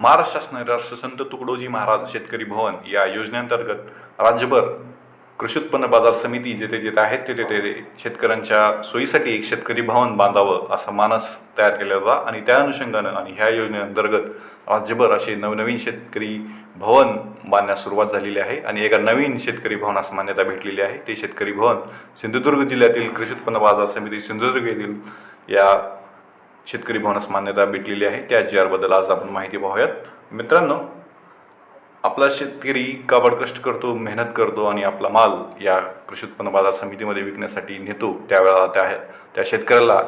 महाराष्ट्र शासनाने राष्ट्रसंत तुकडोजी महाराज शेतकरी भवन या योजनेअंतर्गत राज्यभर कृषी उत्पन्न बाजार समिती जेथे जेथे आहेत तेथे तेथे शेतकऱ्यांच्या सोयीसाठी एक शेतकरी भवन बांधावं असा मानस तयार केला होता. आणि त्या अनुषंगानं आणि ह्या योजनेअंतर्गत राज्यभर असे नवनवीन शेतकरी भवन बांधण्यास सुरुवात झालेली आहे. आणि एका नवीन शेतकरी भवनास मान्यता भेटलेली आहे. ते शेतकरी भवन सिंधुदुर्ग जिल्ह्यातील कृषी उत्पन्न बाजार समिती सिंधुदुर्ग येथील या शेतकरी भवनास मान्यता भेटलेली आहे. त्या जी आरबद्दल आज आपण माहिती पाहूयात. मित्रांनो आपला शेतकरी काबड कष्ट करतो मेहनत करतो आणि आपला माल या कृषी उत्पन्न बाजार समितीमध्ये विकण्यासाठी नेतो त्यावेळेला त्या त्या शेतकऱ्याला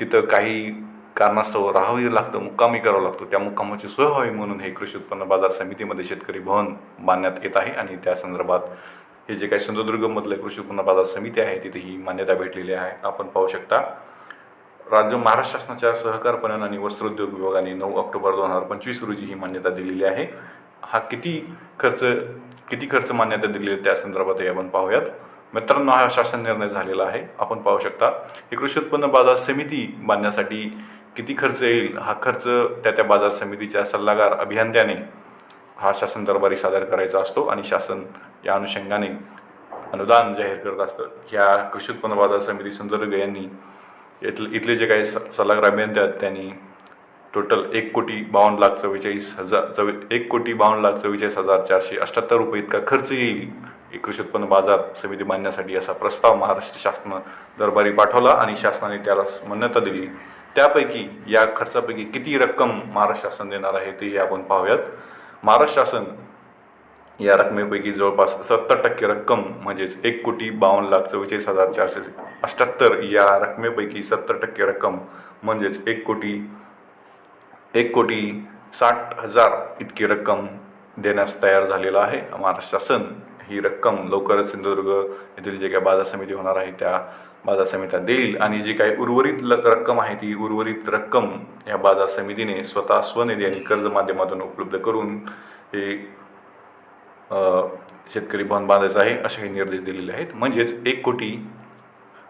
तिथं काही कारणास्तव राहावी लागतं मुक्कामी करावं लागतो. त्या मुक्कामाची सोय व्हावी म्हणून हे कृषी उत्पन्न बाजार समितीमध्ये शेतकरी भवन बांधण्यात येत आहे आणि त्या संदर्भात हे जे काही सिंधुदुर्गमधलं कृषी उत्पन्न बाजार समिती आहे तिथे ही मान्यता भेटलेली आहे. आपण पाहू शकता राज्य महाराष्ट्र शासनाच्या सहकार पणन आणि वस्त्रोद्योग विभागाने नऊ ऑक्टोबर दोन हजार पंचवीस रोजी ही मान्यता दिलेली आहे. हा किती खर्च किती खर्च मान्यता दिली आहे त्या संदर्भातही आपण पाहूयात. मित्रांनो हा शासन निर्णय झालेला आहे. आपण पाहू शकता ही कृषी उत्पन्न बाजार समिती बांधण्यासाठी किती खर्च येईल? हा खर्च त्या त्या बाजार समितीच्या सल्लागार अभियंत्याने हा शासन दरबारी सादर करायचा असतो आणि शासन या अनुषंगाने अनुदान जाहीर करत असतं. ह्या कृषी उत्पन्न बाजार समिती सिंधुदुर्ग यांनी इथले इथले जे काही स सल्लागार अभियंते आहेत त्यांनी टोटल एक कोटी बावन्न लाख चव्वेचाळीस हजार चव्वे एक कोटी बावन्न लाख चव्वेचाळीस हजार चारशे अठ्ठ्याहत्तर रुपये इतका खर्च येईल कृषी उत्पन्न बाजार समिती बांधण्यासाठी असा प्रस्ताव महाराष्ट्र शासनानं दरबारी पाठवला आणि शासनाने त्याला मान्यता दिली. त्यापैकी या खर्चापैकी किती रक्कम महाराष्ट्र शासन देणार आहे तेही आपण पाहूयात. महाराष्ट्र शासन या रकमेपैकी जवळपास सत्तर टक्के रक्कम म्हणजेच एक कोटी बावन्न लाख चव्वेचाळीस हजार चारशे अष्ट्याहत्तर या रकमेपैकी सत्तर टक्के रक्कम म्हणजेच एक कोटी एक कोटी साठ हजार इतकी रक्कम देण्यास तयार झालेला आहे. महाराष्ट्र शासन ही रक्कम लवकरच सिंधुदुर्ग येथील जे काही बाजार समिती होणार आहे त्या बाजार समित्या देईल. आणि जी काही उर्वरित ल रक्कम आहे ती उर्वरित रक्कम या बाजार समितीने स्वतः स्वनिधी आणि कर्ज माध्यमातून उपलब्ध करून हे शेतकरी भवन बांधायचं आहे असे हे निर्देश दिलेले आहेत. म्हणजेच एक कोटी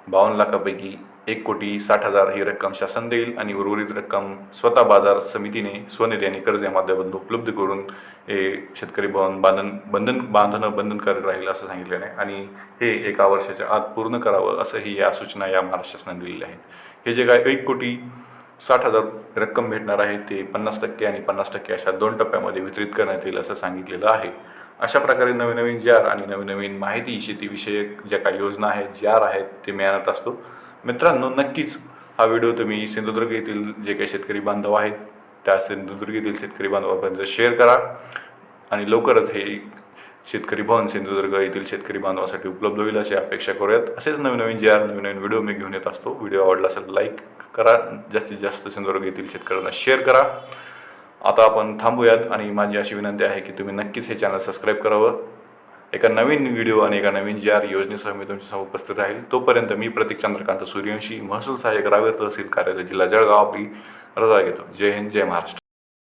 बावन्न लाखापैकी एक कोटी साठ हजार ही रक्कम शासन देईल आणि उर्वरित रक्कम स्वतः बाजार समितीने स्वनिधी आणि कर्ज या माध्यमातून उपलब्ध करून हे शेतकरी भवन बांधन बंधन बांधणं बंधनकारक राहील असं सांगितलेलं आहे. आणि हे एका वर्षाच्या आत पूर्ण करावं असंही या सूचना या महाराष्ट्र शासनाने दिलेल्या आहेत. हे जे काय एक कोटी साठ हजार रक्कम भेटणार आहे ते पन्नास टक्के आणि पन्नास टक्के अशा दोन टप्प्यामध्ये वितरित करण्यात येईल असं सांगितलेलं आहे. अशा प्रकारे नवीन नवीन जी आर आणि नवीन नवीन माहिती शेतीविषयक ज्या काही योजना आहेत जी आर आहेत ते मिळत असतो. मित्रांनो नक्कीच हा व्हिडिओ तुम्ही सिंधुदुर्ग येथील जे काही शेतकरी बांधव आहेत त्या सिंधुदुर्ग येथील शेतकरी बांधवापर्यंत शेअर करा आणि लवकरच हे शेतकरी भवन सिंधुदुर्ग येथील शेतकरी बांधवासाठी उपलब्ध होईल अशी अपेक्षा करूयात. असेच नवीन नवीन जे आर नवीन नवीन व्हिडिओ मी घेऊन येत असतो. व्हिडिओ आवडला असेल लाईक करा. जास्तीत जास्त सिंधुदुर्ग येथील शेतकऱ्यांना शेअर करा. आता आपण थांबूयात आणि माझी अशी विनंती आहे की तुम्ही नक्कीच हे चॅनल सबस्क्राईब करावं. एका नवीन व्हिडिओ आणि एका नवीन जी आर योजनेसह मी तुमच्यासमोर उपस्थित राहील. तोपर्यंत मी प्रतीक चंद्रकांत सूर्यवंशी महसूल सहाय्यक रावेर तहसील कार्यालय जिल्हा जळगाव आपली रजा घेतो. जय हिंद जय महाराष्ट्र.